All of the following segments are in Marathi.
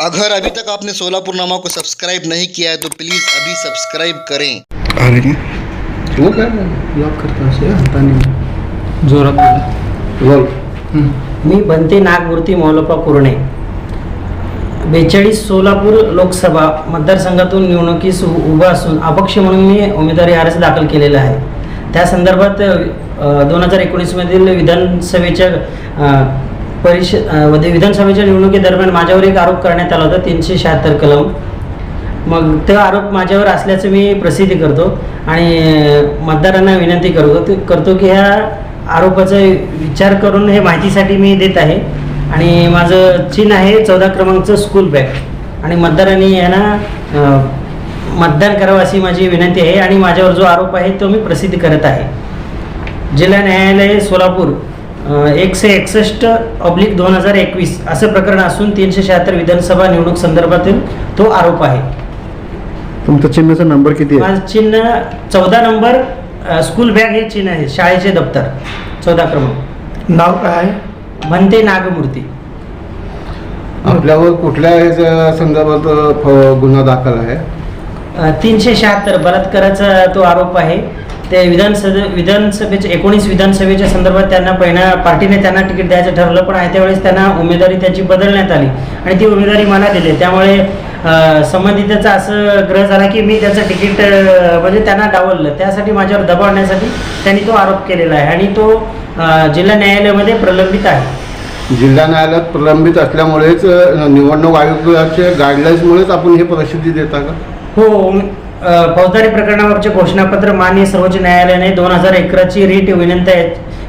अगर अभी तक आपने सोलापुर नामा को सब्सक्राइब नहीं किया है तो प्लीज़ अभी सब्सक्राइब करें। अरे वो काय लॉक करता असे हाताने जोरात बोला. बोल। मी बनते नागमूर्ती मौलपा कुरणे। बेचाळीस सोलापूर लोकसभा मतदारसंघातून निवडणुकीस उभा असून अपक्ष म्हणून मी उमेदवारी अर्ज दाखल केलेला आहे. त्या संदर्भात दोन हजार एकोणीसमधील विधानसभेच्या परिषदमध्ये विधानसभेच्या निवडणुकीदरम्यान माझ्यावर एक आरोप करण्यात आला होता तीनशे शहात्तर कलम. मग तो आरोप माझ्यावर असल्याचं मी प्रसिद्धी करतो आणि मतदारांना विनंती करतो करतो की ह्या आरोपाचा विचार करून हे माहितीसाठी मी देत आहे. आणि माझं चिन्ह आहे चौदा क्रमांकचं स्कूल बॅग आणि मतदारांनी यांना मतदान करावं अशी माझी विनंती आहे आणि माझ्यावर जो आरोप आहे तो मी प्रसिद्ध करत आहे. जिल्हा न्यायालय सोलापूर. एकशे एकसष्ट ऑब्लिक दोन हजार एकवीस असं प्रकरण असून तीनशे शहात्तर विधानसभा निवडणूक संदर्भातील तो आरोप आहे. तुमचा चिन्हाचा नंबर किती आहे? माझं चिन्ह चौदा नंबर अ, स्कूल बॅग हे चिन्ह आहे शाळेचे दप्तर चौदा क्रमांक. नाव काय आहे? म्हणते नागमूर्ती. आपल्यावर कुठल्या ह्याच्या संदर्भात फ- गुन्हा दाखल आहे? तीनशे शहात्तर बलात्काराचा तो आरोप आहे. ते विधानसभे विधानसभेच्या एकोणीस विधानसभेच्या संदर्भात त्यांना पहिल्या पार्टीने त्यांना तिकीट द्यायचं ठरलं पण आहे त्यावेळेस त्यांना उमेदवारी त्याची बदलण्यात आली आणि ती उमेदवारी मला दिली. त्यामुळे अ, संबंधिताचा असं ग्रह झाला की मी त्याचं तिकीट म्हणजे त्यांना डावललं. त्यासाठी माझ्यावर दबाव आणण्यासाठी त्यांनी तो आरोप केलेला आहे आणि तो जिल्हा न्यायालयामध्ये प्रलंबित आहे. जिल्हा न्यायालयात प्रलंबित असल्यामुळेच निवडणूक आयोगाच्या गाईडलाईन्समुळेच आपण हे प्रसिद्धी देता का? हो फौजदारी प्रकरणावरचे घोषणापत्र माननीय सर्वोच्च न्यायालयाने दोन हजार अकराची रीट विनंती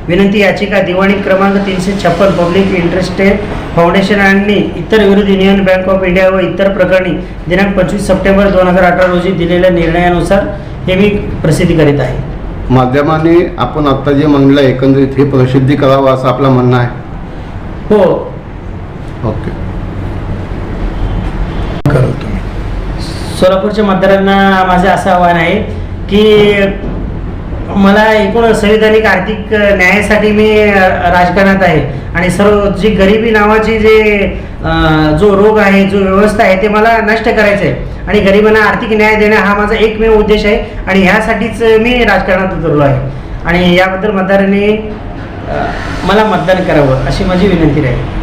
विनंती याचिका दिवाणी क्रमांक तीनशे छप्पन पब्लिक इंटरेस्टेड फाउंडेशन आणि इतर विरुद्ध युनियन बँक ऑफ इंडिया व इतर प्रकरणी दिनांक पंचवीस सप्टेंबर दोन हजार अठरा रोजी दिलेल्या निर्णयानुसार हे मी प्रसिद्धी करीत आहे. माध्यमांनी आपण आत्ता जे म्हणलं एकंदरीत हे प्रसिद्धी करावं असं आपलं म्हणणं आहे. हो. ओके. सोलापूरच्या मतदारांना माझं असं आव्हान आहे की मला एकूण संविधानिक आर्थिक न्यायासाठी मी राजकारणात आहे. आणि सर्व जी गरिबी नावाची जे जो रोग आहे जो व्यवस्था आहे ते मला नष्ट करायचं आहे. आणि गरिबांना आर्थिक न्याय देणं हा माझा एकमेव उद्देश आहे. आणि ह्यासाठीच मी राजकारणात उतरलो आहे. आणि याबद्दल मतदारांनी मला मतदान करावं अशी माझी विनंती राहील.